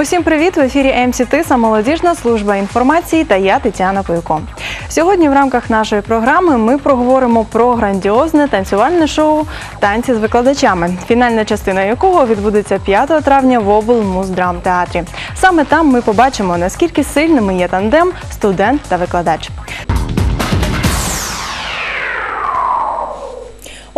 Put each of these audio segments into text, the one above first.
Усім привіт! В ефірі МС Тиса, молодіжна служба інформації та я Тетяна Пойко. Сьогодні в рамках нашої програми ми проговоримо про грандіозне танцювальне шоу Танці з викладачами, фінальна частина якого відбудеться 5 травня в облмуздрамтеатрі. Саме там ми побачимо, наскільки сильними є тандем студент та викладач.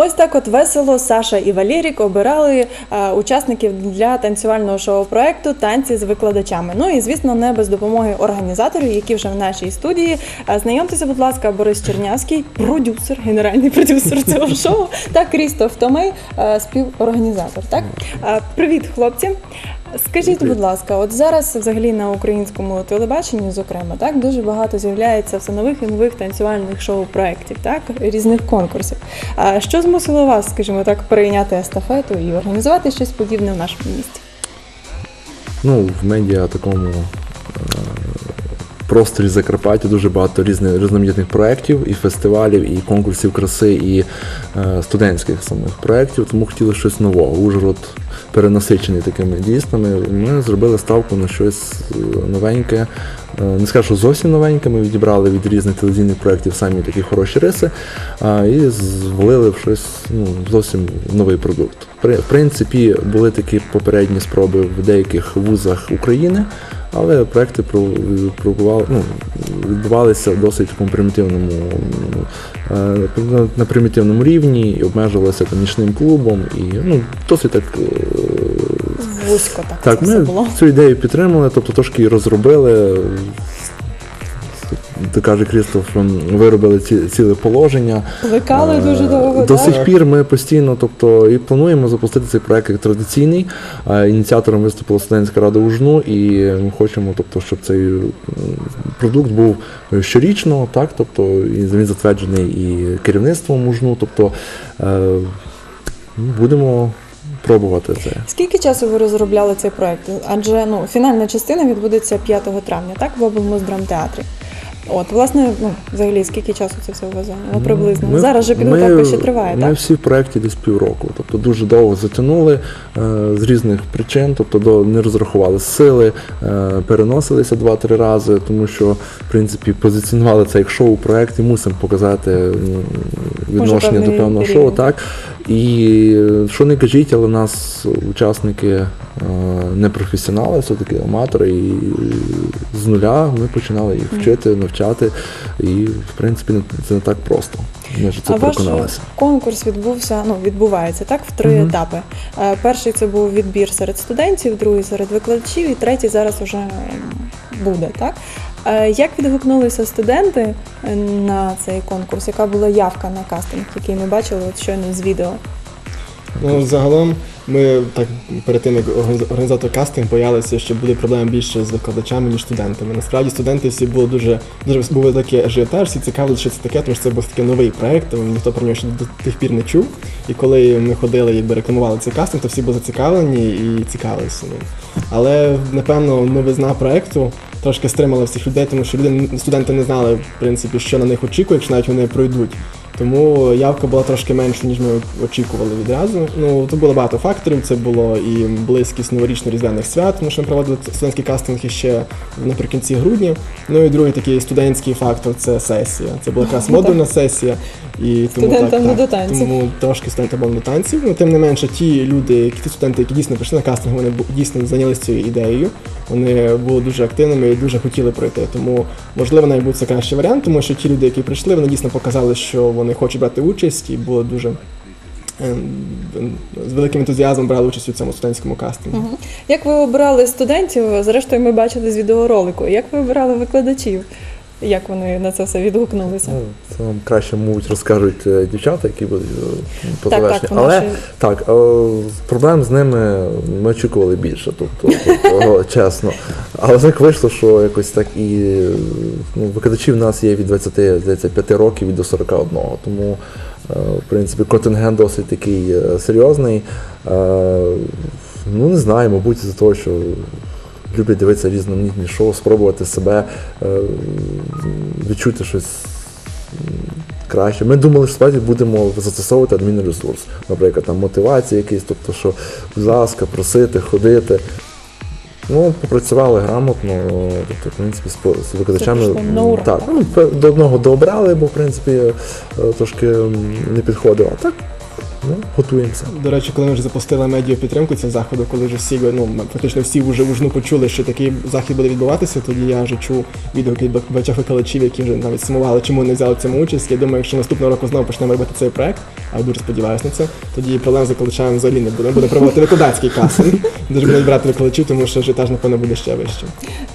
Ось так от весело Саша і Валерік обирали е, учасників для танцювального шоу-проекту танці з викладачами. Ну і звісно, не без допомоги організаторів, які вже в нашій студії. Е, Знайомтеся, будь ласка, Борис Чернявський, продюсер, генеральний продюсер цього шоу, та Крістоф Томей, е, співорганізатор. Так, Е, привіт, хлопці. Скажіть, будь ласка, от зараз взагалі на українському телебаченні, зокрема, так дуже багато з'являється все нових і нових танцювальних шоу-проєктів, так різних конкурсів. А що змусило вас, скажімо так, прийняти естафету і організувати щось подібне в нашому місті? Ну, в медіа такому просторі Закарпаття дуже багато різних різноманітних проєктів, і фестивалів, і конкурсів краси, і е, студентських самих проєктів, тому хотіли щось нового. Ужгород перенасичений такими дійсними. Ми зробили ставку на щось е, новеньке. Е, Не скажу, що зовсім новеньке, ми відібрали від різних телевізійних проєктів самі такі хороші риси а, і звалили в щось ну, зовсім новий продукт. При- В принципі, були такі попередні спроби в деяких вузах України, але проекти пробували, ну, відбувалися в досить примітивному, е, на- примітивному рівні і обмежувалися там нічним клубом і ну, досить так. е, Вузько так, так, це все ми було. цю ідею підтримали, тобто трошки розробили. Ти каже Крістоф, виробили ці, ціле положення. Плекали Е, дуже довго. До так? сих пір ми постійно, тобто, і плануємо запустити цей проект як традиційний. Е, Ініціатором виступила студентська рада УЖНУ, і ми хочемо, тобто, щоб цей продукт був щорічно, так, тобто, і він затверджений і керівництвом УЖНУ, тобто е, будемо пробувати це. Скільки часу ви розробляли цей проект? Адже ну фінальна частина відбудеться 5 травня, так в облмуздрамтеатрі. От, власне, ну взагалі, скільки часу це все у зайняло? Приблизно. Ми- Зараз же підготовка ще триває, Ми так? всі в проєкті десь півроку, тобто дуже довго затягнули е, з різних причин, тобто до, не розрахували сили, е, переносилися два-три рази, тому що, в принципі, позиціонували це як шоу-проект і мусимо показати м, відношення до певного рівень. шоу. Так? І е, що не кажіть, але нас учасники не професіонали, все-таки аматори, і з нуля ми починали їх вчити, навчати. І, в принципі, це не так просто. Ми вже це а ваш конкурс відбувся, ну відбувається так в три Мгм. етапи. Е, Перший це був відбір серед студентів, другий серед викладачів, і третій зараз уже буде. Так Е, як відгукнулися студенти е, на цей конкурс? Яка була явка на кастинг, який ми бачили от щойно з відео? Ну, загалом ми так перед тим, як організ- організовувати кастинг, боялися, що буде проблем більше з викладачами, ніж студентами. Насправді студенти всі були дуже дуже був такий ажіотаж, всі цікавили, що це таке, тому що це був такий новий проект, ніхто про нього ще до тих пір не чув. І коли ми ходили, якби рекламували цей кастинг, то всі були зацікавлені і цікавилися ним. Але напевно новизна проекту трошки стримала всіх людей, тому що люди студенти не знали, в принципі, що на них очікує, якщо навіть вони пройдуть. Тому явка була трошки менша, ніж ми очікували відразу. Ну тут було багато факторів. Це було і близькість новорічно-різдвяних свят, тому що ми проводили студентський кастинг ще наприкінці грудня. Ну і другий такий студентський фактор це сесія. Це була якраз модульна сесія. І тому так, не так, до танців. Тому трошки студентам було до танців. Ну тим не менше, ті люди, які ті студенти, які дійсно прийшли на кастинг, вони дійсно зайнялися цією ідеєю. Вони були дуже активними і дуже хотіли пройти. Тому можливо навіть був це кращий варіант, тому що ті люди, які прийшли, вони дійсно показали, що вони хочуть брати участь, і було дуже ем, з великим ентузіазмом брали участь у цьому студентському кастингу. Угу. Як ви обирали студентів? Зрештою, ми бачили з відеоролику. Як ви обирали викладачів? Як вони на це все відгукнулися? Ну, це вам краще, мабуть, розкажуть е, дівчата, які будуть е, по Так, так, Але ще- так, е, проблем з ними ми очікували більше, тобто, тобто, чесно. Але так вийшло, що якось так і ну, викладачів в нас є від 20, здається, 5 років і до 41. Тому, в принципі, контингент досить такий серйозний. Ну, не знаю, мабуть, за того, що люблять дивитися різноманітні шоу, спробувати себе, е, відчути щось краще. Ми думали, що справді будемо застосовувати адмінресурс, наприклад, там мотивація якийсь, тобто, що, будь ласка, просити, ходити. Ну, попрацювали грамотно, тобто, в принципі, з викладачами. так, ну, до одного дообрали, бо в принципі е, трошки не підходило. Так, ну, готуємося. До речі, коли ми вже запустили медіа підтримку цього заходу, коли вже всі ну фактично всі вже ужну почули, що такий захід буде відбуватися, тоді я вже чув відгуки від багатьох викладачів, які вже навіть сумували, чому не взяли в цьому участь. Я думаю, якщо наступного року знову почнемо робити цей проект, а я дуже сподіваюся на це, тоді проблем з викладачами взагалі не буде. Ми будемо проводити викладацький кастинг, де ж будуть брати викладачів, тому що ажіотаж, напевно, буде ще вищим.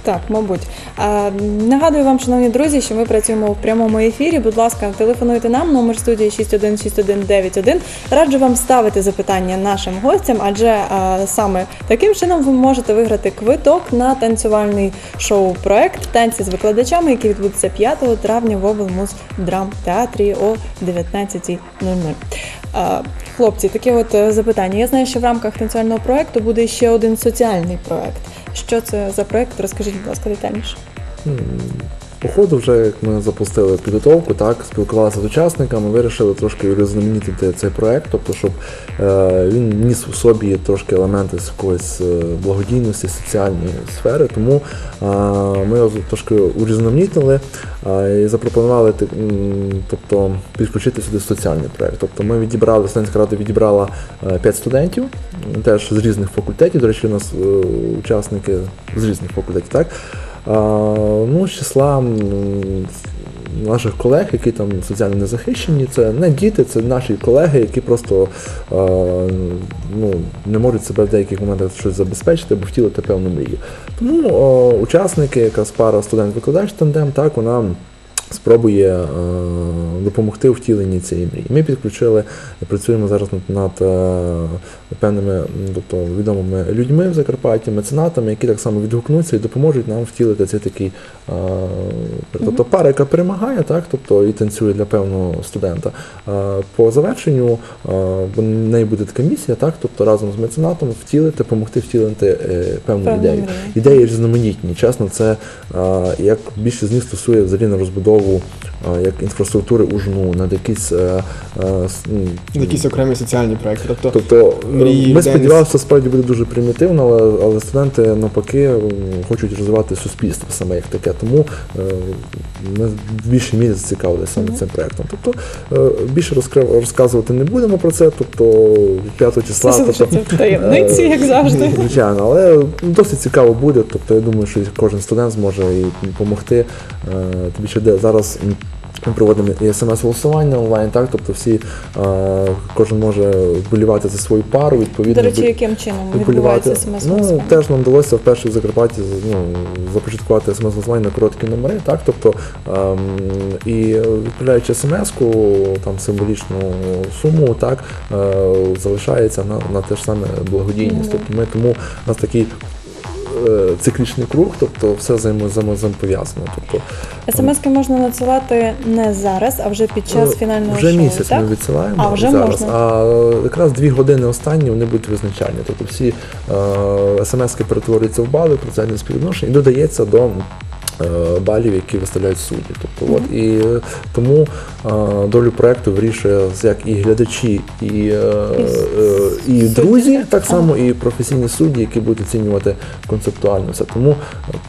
Так, мабуть. А, нагадую вам, шановні друзі, що ми працюємо в прямому ефірі. Будь ласка, телефонуйте нам, номер студії 616191. Раджу вам ставити запитання нашим гостям, адже а, саме таким чином ви можете виграти квиток на танцювальний шоу-проект танці з викладачами, який відбудеться 5 травня в облмуз драмтеатрі о 19.00. А, Хлопці, таке от е, запитання. Я знаю, що в рамках танцювального проекту буде ще один соціальний проект. Що це за проект? Розкажіть, будь ласка, детальніше. М, По ходу, вже як ми запустили підготовку, так, спілкувалися з учасниками, вирішили трошки різноманітнити цей проект, тобто, щоб е, він ніс у собі трошки елементи з якоїсь е, благодійності, соціальної сфери. Тому е, ми його трошки урізноманітнили е, і запропонували тобто, підключити сюди соціальний проект. Тобто ми відібрали, студентська рада відібрала 5 студентів, теж з різних факультетів. До речі, у нас е, учасники з різних факультетів, так? Ну, з числа наших колег, які там соціально незахищені, це не діти, це наші колеги, які просто ну, не можуть себе в деяких моментах щось забезпечити бо втілити певну мрію. Тому учасники, якраз пара студент-викладач тандем, так, вона спробує е, допомогти у втіленні цієї мрії. Ми підключили, працюємо зараз над, над е, певними тобто, відомими людьми в Закарпатті, меценатами, які так само відгукнуться і допоможуть нам втілити цей такий е, тобто пара, яка перемагає, так, тобто і танцює для певного студента. Е, По завершенню е, в неї буде така місія, так, тобто разом з меценатом втілити, допомогти втілити е, певну Певну ідею. Ідеї різноманітні. Чесно, це е, як більше з них стосує взагалі на розбудову е, як інфраструктури ужну, над якісь е, е, Якісь окремі соціальні проекти. Тобто Тобто мрії, ми сподівалися, справді буде дуже примітивно, але, але студенти навпаки хочуть розвивати суспільство саме як таке. Тому е, ми в більшій мірі зацікавилися саме цим проектом. Тобто е, більше розкрив- розказувати не будемо про це. Тобто 5 числа. Це тобто, залишиться в таємниці, як завжди. Звичайно, але досить цікаво буде. Тобто я думаю, що кожен студент зможе і допомогти. Е, Тобі ще де зараз. Ми проводимо і смс-голосування онлайн, так, тобто всі, е, кожен може вболівати за свою пару, відповідно. До речі, яким чином відбувається смс Ну, теж нам вдалося вперше в Закарпатті ну, започаткувати смс-голосування на короткі номери, так, тобто, ем, і відправляючи смс-ку, там символічну суму, так, е, залишається на, на те ж саме благодійність. Мгм. Тобто ми тому у нас такий е, циклічний круг, тобто все взаємо- пов'язано. Тобто, смски можна надсилати не зараз, а вже під час Е, фінального Вже шоу, місяць так? ми відсилаємо А, вже зараз. можна. А е, якраз дві години останні вони будуть визначальні. Тобто всі е, смски перетворюються в бали, процентне співвідношення і додається до. Е, Балів, які виставляють судді. Тобто, от, і е, тому е, долю проекту вирішує як і глядачі, і, е, і друзі, так? само і професійні судді, які будуть оцінювати концептуально це. Тому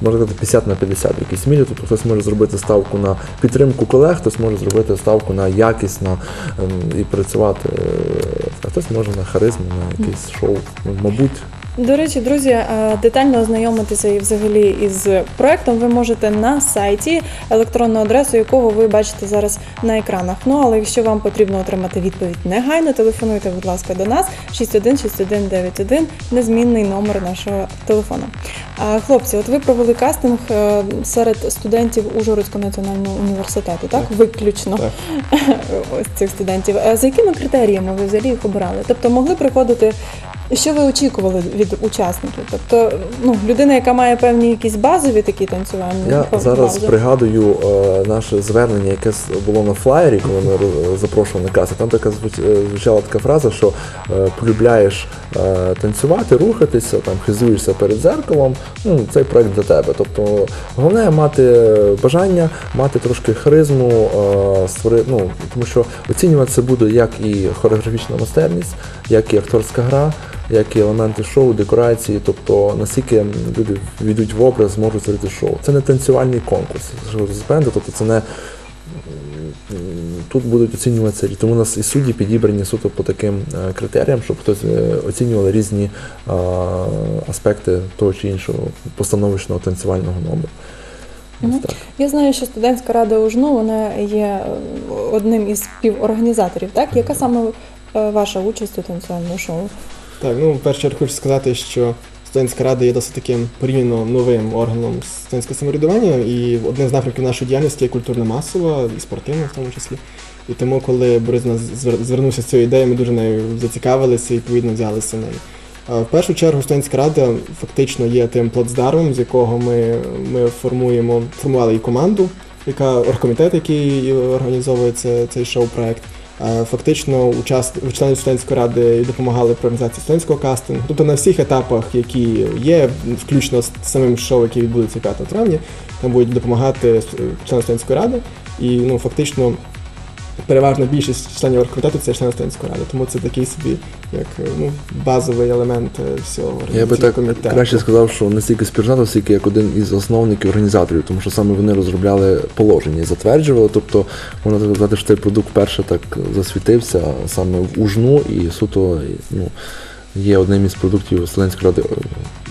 можна сказати 50 на 50 в якійсь мірі. Тобто хтось може зробити ставку на підтримку колег, хтось може зробити ставку на якість на, ем, і працювати, а хтось може на харизму, на якесь шоу. Ну, Мабуть, До речі, друзі, е, детально ознайомитися і взагалі із проектом ви можете на сайті, електронну адресу якого ви бачите зараз на екранах. Ну але якщо вам потрібно отримати відповідь негайно, телефонуйте, будь ласка, до нас 616191, незмінний номер нашого телефону. Хлопці, от ви провели кастинг е, серед студентів Ужгородського національного університету, так? Виключно Так. ось цих студентів. Е, За якими критеріями ви взагалі їх обирали? Тобто могли приходити. Що ви очікували від учасників? Тобто, ну, людина, яка має певні якісь базові такі танцювальні я базові. зараз пригадую е, наше звернення, яке було на флаєрі, коли ми запрошували на каси. Там така е, звучала така фраза, що е, полюбляєш е, танцювати, рухатися, там хизуєшся перед зеркалом. Ну, цей проект для тебе. Тобто головне мати бажання, мати трошки харизму, е, створи, ну, тому що оцінювати це буде як і хореографічна майстерність, як і акторська гра. Як і елементи шоу, декорації, тобто наскільки люди війдуть в образ, зможуть створити шоу. Це не танцювальний конкурс, тобто це не тут будуть оцінюватися, тому у нас і судді підібрані суто по таким е, критеріям, щоб хтось е, оцінювали різні е, аспекти того чи іншого постановочного танцювального номеру. Мгм. Я знаю, що студентська рада УЖНУ вона є одним із співорганізаторів. Так, яка саме ваша участь у танцювальному шоу? Так, ну в першу чергу хочу сказати, що студентська рада є досить таким порівняно новим органом студентського самоврядування, і одним з напрямків нашої діяльності є культурно-масова і спортивна в тому числі. І тому, коли Борис нас звернувся з цією ідеєю, ми дуже нею зацікавилися і відповідно взялися нею. В першу чергу студентська рада фактично є тим плацдармом, з якого ми, ми формуємо, формували і команду, яка оргкомітет, який організовує це, цей шоу-проект. Е, Фактично, участ- члени студентської ради допомагали при організації студентського кастингу. Тобто на всіх етапах, які є, включно з самим шоу, яке відбудеться 5 травня, там будуть допомагати члени студентської ради. І ну, фактично, переважна більшість членів оргкомітету це члени студентської ради. Тому це такий собі як е, ну, базовий елемент е, всього Я би так комітету. краще сказав, що не стільки співзнато, скільки як один із основників організаторів, тому що саме вони розробляли положення і затверджували. Тобто можна так сказати, що цей продукт перше так засвітився саме в Ужну і суто ну, є одним із продуктів Вселенської ради е,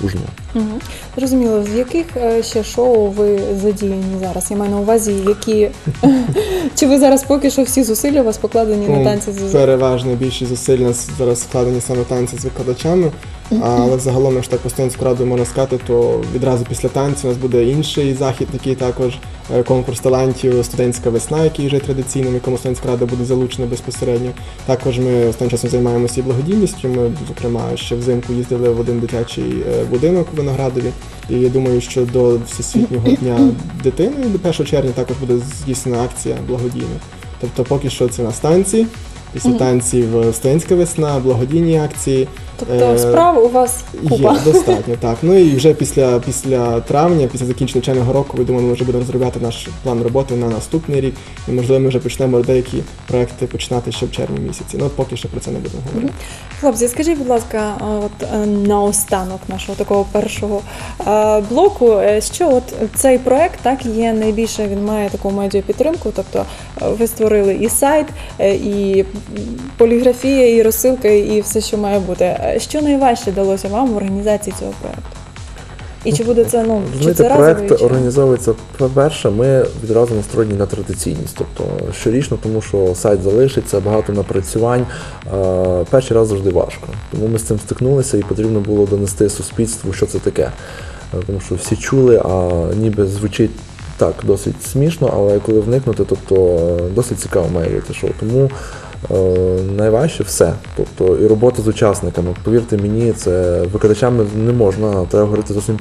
Ужну. Угу. Зрозуміло, з яких е, ще шоу ви задіяні зараз? Я маю на увазі, які чи ви зараз поки що всі зусилля у вас покладені на Ну, танці з Переважно більшість зусиль у нас зараз вкладені саме танці з викладачами. Але загалом, якщо так по студентську раду можна сказати, то відразу після танців у нас буде інший захід, такий також е, конкурс талантів Студентська весна, який вже традиційним, якому студентська рада буде залучена безпосередньо. Також ми останнім часом займаємося і благодійністю. Ми, зокрема, ще взимку їздили в один дитячий е, будинок у Виноградові. І я думаю, що до Всесвітнього дня дитини, до 1 червня, також буде здійснена акція благодійна. Тобто, поки що це на станції. Після танців е, студентська весна, благодійні акції. Тобто е, справ у вас купа. Є достатньо, так. Ну і вже після, після травня, після закінчення навчального року, я думаю, ми вже будемо розробляти наш план роботи на наступний рік. І можливо, ми вже почнемо деякі проекти починати ще в червні місяці. Ну, поки що про це не будемо говорити. Хлопці, скажіть, будь ласка, от е, наостанок нашого такого першого е, блоку, що от цей проект так є найбільше, він має таку медіапідтримку, тобто ви створили і сайт, і поліграфія, і розсилка, і все, що має бути. Е, Що найважче далося вам в організації цього проекту? І чи буде це ну чи Знаєте, це проект чи- організовується по-перше, ми відразу настроєні на традиційність, тобто щорічно, тому що сайт залишиться, багато напрацювань. Е, Перший раз завжди важко. Тому ми з цим стикнулися і потрібно було донести суспільству, що це таке. Е, Тому що всі чули, а ніби звучить так досить смішно, але коли вникнути, тобто досить цікаво має бути шоу. Тому найважче все. Тобто і робота з учасниками. Повірте мені, це викладачами не можна, треба говорити зовсім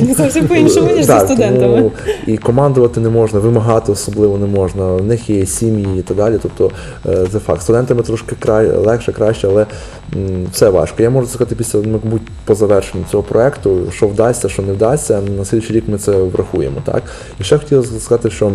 ну, Зовсім по-іншому, ніж зі студентами. Тому і командувати не можна, вимагати особливо не можна. В них є сім'ї і так далі. Тобто е, це факт. Студентами трошки край, легше, краще, але все важко. Я можу сказати після, мабуть, по завершенню цього проекту, що вдасться, що не вдасться. На слідчий рік ми це врахуємо. Так? І ще хотів сказати, що.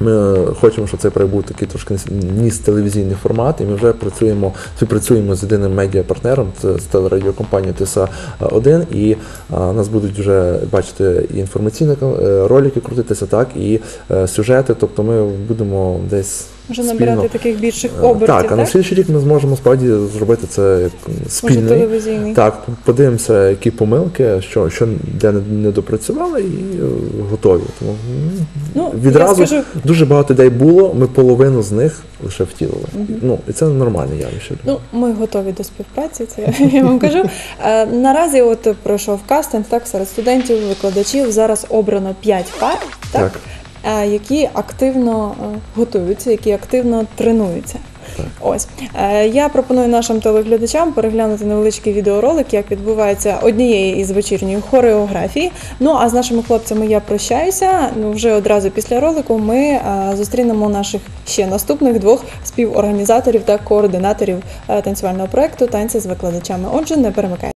Ми хочемо, щоб цей проект був такий трошки ніс телевізійний формат, і ми вже працюємо, співпрацюємо з єдиним медіапартнером, це з телерадіокомпанією тиса 1 і а, нас будуть вже бачити і інформаційні е, ролики крутитися, так, і е, сюжети. Тобто ми будемо десь Вже спільно- набирати таких більших Е, обертів, Так, а на так? слідчий рік ми зможемо справді зробити це як Може, телевізійний. Так, подивимося, які помилки, що, що де не- допрацювали, і е, готові. Тому Ну, відразу скажу, дуже багато ідей було. Ми половину з них лише втілили. Ну і це нормальне явище. Ну, ми готові до співпраці, це я вам кажу. Е, Наразі от пройшов кастинг так, серед студентів, викладачів. Зараз обрано 5 пар, так, Так. Е, які активно е, готуються, які активно тренуються. Так. Ось Е, я пропоную нашим телеглядачам переглянути невеличкий відеоролик, як відбувається однієї із вечірньої хореографії. Ну а з нашими хлопцями я прощаюся. Ну вже одразу після ролику ми зустрінемо наших ще наступних двох співорганізаторів та координаторів танцювального проекту танці з викладачами. Отже, не перемикайте.